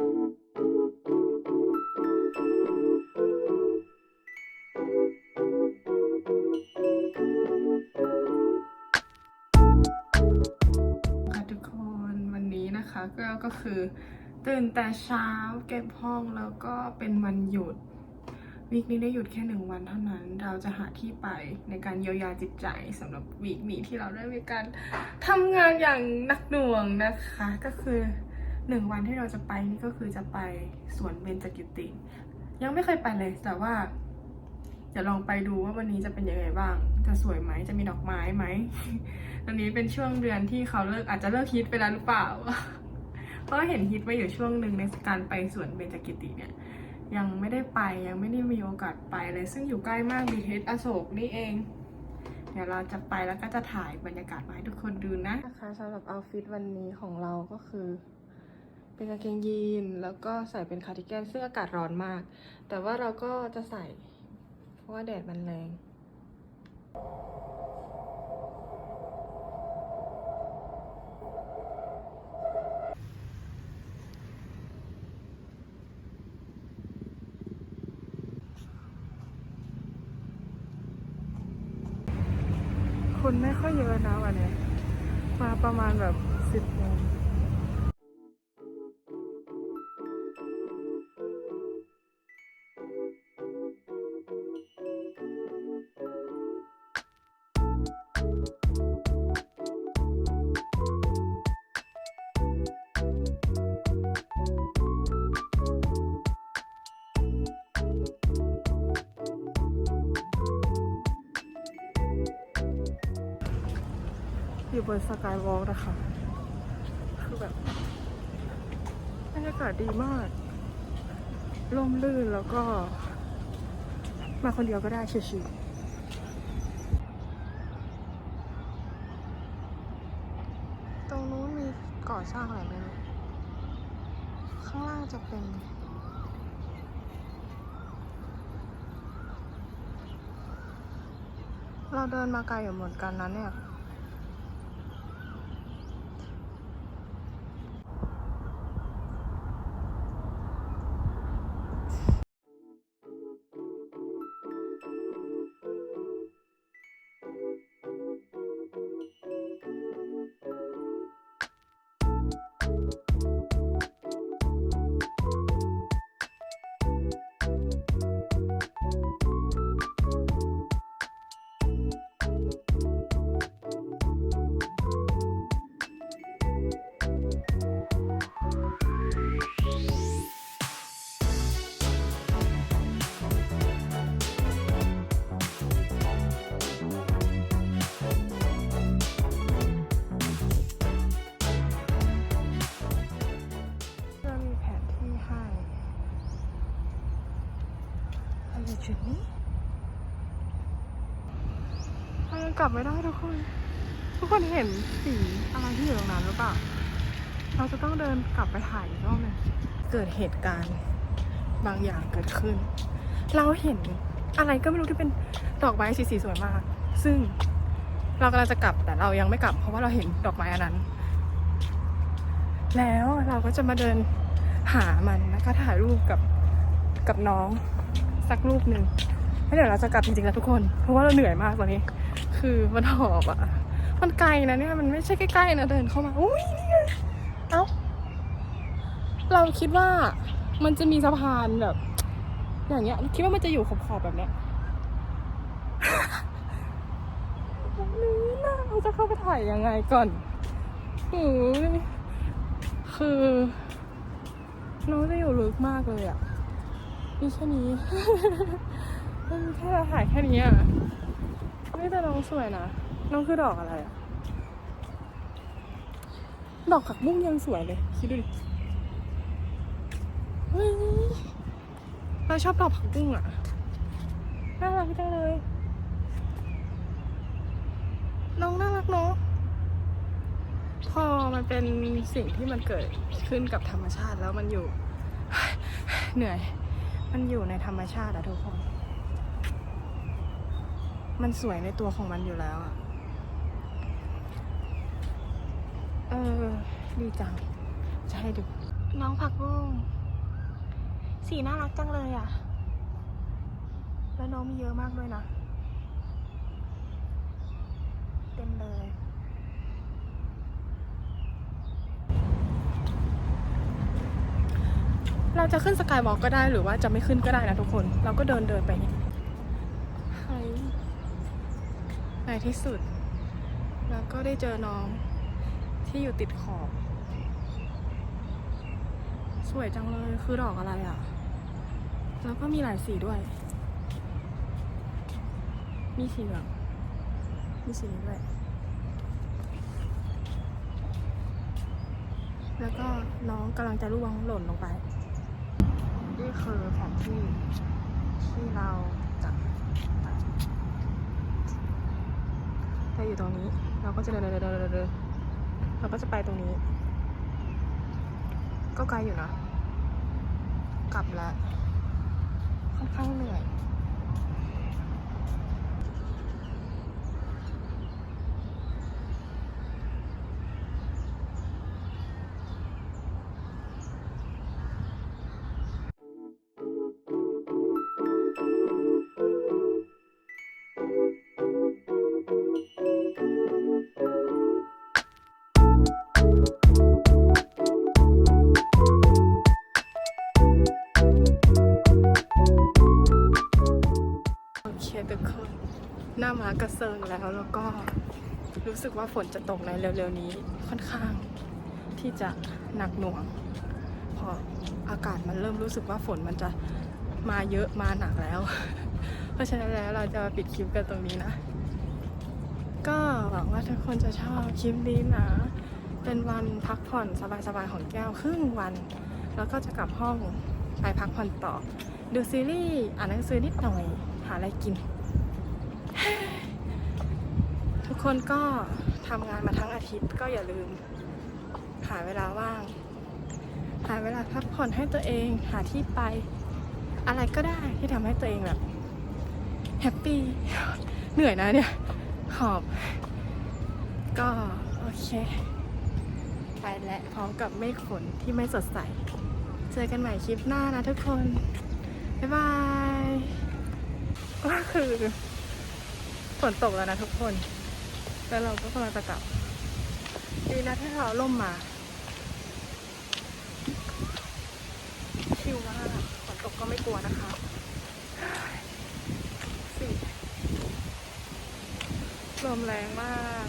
ค่ะทุกคนวันนี้นะคะก็ก็คือตื่นแต่เช้าเก็บห้องแล้วก็เป็นวันหยุดวีคนี้ได้หยุดแค่หนึ่งวันเท่านั้น เราจะหาที่ไปในการเยียวยาจิตใจสำหรับวีคนี้ที่เราได้มีการทำงานอย่างหนักหน่วงนะคะ ก็คือ หนึ่งวันที่เราจะไปนี่ก็คือจะไปสวนเบญจกิติ ยังไม่เคยไปเลย แต่ว่าจะลองไปดูว่าวันนี้จะเป็นยังไงบ้าง จะสวยไหมจะมีดอกไม้ไหมตอนนี้เป็นช่วงเดือนที่เขาเลิกอาจจะเลิกฮิตไปแล้วหรือเปล่า เพราะเห็นฮิตไปอยู่ช่วงหนึ่งในการไปสวนเบญจกิติเนี่ย ยังไม่ได้ไปยังไม่ได้มีโอกาสไปเลย ซึ่งอยู่ใกล้มากบีเทสอโศกนี่เองเดี๋ยวเราจะไปแล้วก็จะถ่ายบรรยากาศมาให้ทุกคนดูนะนะคะสำหรับเอาฟิตวันนี้ของเราก็คือ เป็นกางเกงยีนแล้วก็ใส่เป็นคาร์ดิแกนซึ่งอากาศร้อนมาก แต่ว่าเราก็จะใส่ เพราะว่าแดดมันแรงคนไม่ค่อยเยอะนะวันนี้ มาประมาณแบบสิบโมง อยู่บนสกายวอล์กนะคะ คือแบบบรรยากาศดีมากร่มรื่นแล้วก็ มาคนเดียวก็ได้ชิวๆตรงนู้นมีก่อสร้างอะไรไหมรู้ข้างล่างจะเป็นเราเดินมาไกลอยู่เหมือนกันนะเนี่ย อะไรจุดนี้เรายังกลับไม่ได้ทุกคน ทุกคนเห็นสีอะไรที่อยู่ตรงนั้นหรือเปล่า เราจะต้องเดินกลับไปถ่ายอีกรอบหนึงเกิดเหตุการณ์บางอย่างเกิดขึ้น เราเห็นอะไรก็ไม่รู้ที่เป็นดอกไม้สีสีสวยมาก ซึ่งเรากำลังจะกลับแต่เรายังไม่กลับ เพราะว่าเราเห็นดอกไม้อันนั้น แล้วเราก็จะมาเดินหามันแล้วก็ถ่ายรูปกับกับน้อง สักรูปหนึ่งแล้วเดี๋ยวเราจะกลับจริงๆนะทุกคน เพราะว่าเราเหนื่อยมากตอนนี้ คือมันหอบอะ มันไกลนะเนี่ย มันไม่ใช่ใกล้ๆนะเดินเข้ามา อุ้ยนี่ไงเอ้า เราคิดว่ามันจะมีสะพานแบบ อย่างเงี้ย คิดว่ามันจะอยู่ขอบๆแบบเนี้ยตรงนี้นะเราจะเข้าไปถ่ายยังไงก่อนอือคือ น้องจะอยู่ลึกมากเลยอะ มีแค่นี้ มันแค่เราถ่ายแค่นี้อะไม่แต่น้องสวยนะ น้องคือดอกอะไรอะ ดอกผักบุ้งยังสวยเลย คิดดูดิเฮ้ยเราชอบดอกผักบุ้งอะ น่ารักจังเลย น้องน่ารักเนาะพอมันเป็นสิ่งที่มันเกิดขึ้นกับธรรมชาติแล้วมันอยู่ เหนื่อย มันอยู่ในธรรมชาติอะทุกคน มันสวยในตัวของมันอยู่แล้วอะเออ ดีจัง จะให้ดู น้องผักบุ้งสีน่ารักจังเลยอะแล้วน้องมีเยอะมากด้วยนะ เต็มเลย เราจะขึ้นสกายวอล์กก็ได้หรือว่าจะไม่ขึ้นก็ได้นะทุกคน เราก็เดินเดินไปเนี่ยเฮ้ยในที่สุด แล้วก็ได้เจอน้องที่อยู่ติดขอบ สวยจังเลยคือดอกอะไรอะ แล้วก็มีหลายสีด้วย มีสีเหลืองมีสีนี้ด้วย แล้วก็น้องกำลังจะร่วงหล่นลงไป นี่คือแผนที่ที่เราจะถ้าอยู่ตรงนี้ เราก็จะเดินเดินเดินเดินเดินเราก็จะไปตรงนี้ ก็ไกลอยู่นะ กลับแล้วค่อนข้างเหนื่อย โอเคทุกคนหน้ามากระเซิงแล้วแล้วก็รู้สึกว่าฝนจะตกในเร็วๆนี้ค่อนข้างที่จะหนักหน่วง พออากาศมันเริ่มรู้สึกว่าฝนมันจะมาเยอะมาหนักแล้ว เพราะฉะนั้นแล้วเราจะปิดคลิปกันตรงนี้นะ ก็หวังว่าทุกคนจะชอบคลิปนี้นะ เป็นวันพักผ่อนสบายๆของแก้วครึ่งวัน แล้วก็จะกลับห้องไปพักผ่อนต่อ ดูซีรีส์อ่านหนังสือนิดหน่อย หาอะไรกิน ทุก คนก็ทำงานมาทั้งอาทิตย์ก็อย่าลืม หาเวลาว่าง หาเวลาพักผ่อนให้ตัวเอง หาที่ไป อะไรก็ได้ที่ทำให้ตัวเองแบบแฮปปี้ เหนื่อยนะเนี่ย หอบ ก็โอเค ไปแล้วพร้อมกับเมฆฝนที่ไม่สดใส เจอกันใหม่คลิปหน้านะทุกคน บ๊ายบาย ก็คือฝนตกแล้วนะทุกคน แล้วเราก็กำลังจะกลับ ดีนะที่เราล่มมา ชิลมากฝนตกก็ไม่กลัวนะคะสิลมแรงมาก